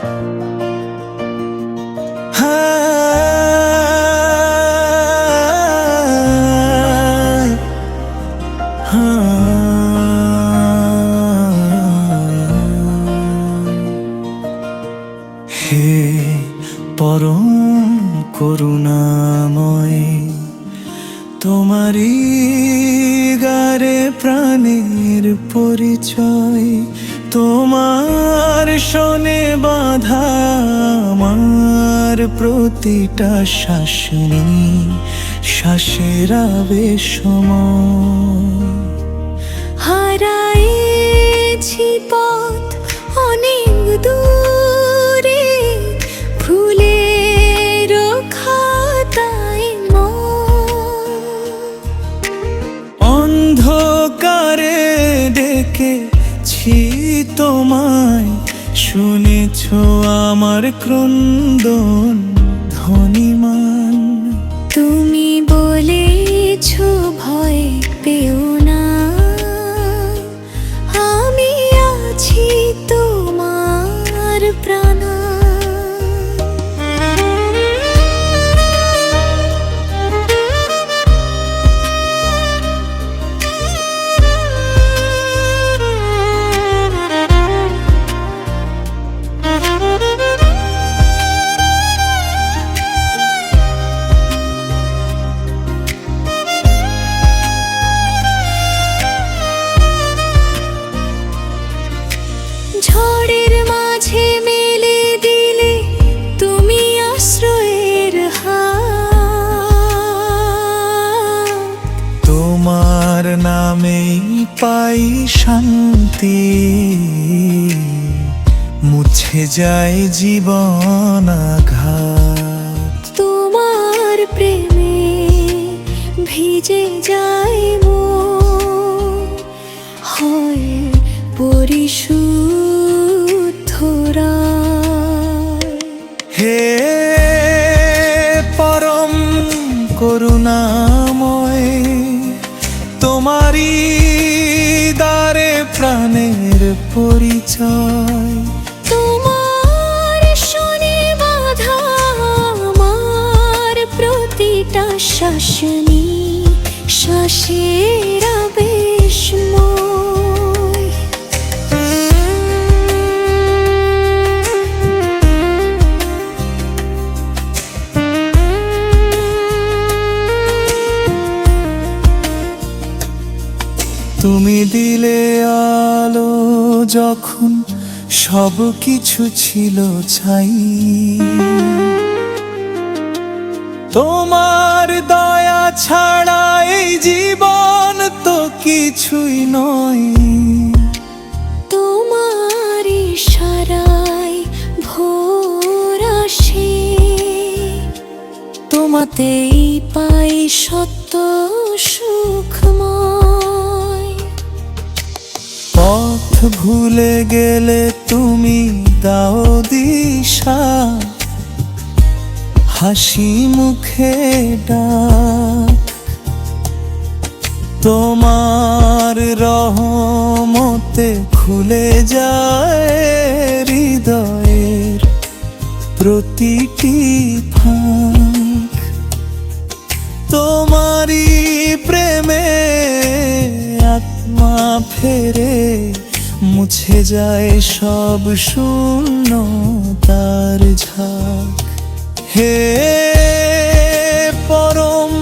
হে পরম করুণাময় তোমারই গারে প্রাণের পরিচয় তোমার শোনে বাধা আমার প্রতিটা শাসনী শ্বাসের আবেশ সময় হারাইছি পথ অনেক দূরে খাতায় মন। অন্ধকারে ডেকেছি তোমায় শুনেছ আমার ক্রন্দন। তোমার নামেই পাই শান্তি। মুছে যায় জীবন আঘাত। তোমার প্রেমে ভিজে যায় মন। হয় পরিশুদ্ধ হে পরম করুণাময় তোমারই দারে প্রাণের পরিচয়। তোমার শুনে বাধা আমার প্রতিটা শাসনী শ্বাসের তুমি দিলে আলো যখন সব কিছু ছিল ছাই। তোমার দয়া ছাড়া এই জীবন তো কিছুই নয়। তোমার ইশারায় ভোর তোমাতেই পাই সত্য সুখময়। পথ ভুলে গেলে তুমি দাও দিশা। হাসি মুখে ডাক। তোমার রহমতে খুলে যায় হৃদয়ের প্রতিটি ফাঁক। তোমারই ফেরে মুছে যায় সব শূন্য তার ঝাঁক। হে পরম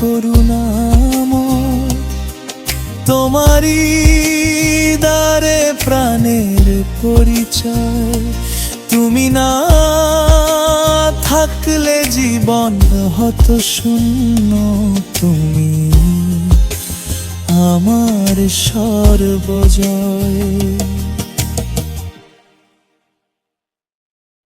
করুণাময়, তোমারই দ্বারে প্রাণের পরিচয়। তুমি না থাকলে জীবন হত শূন্য তুমি সর্বজয়।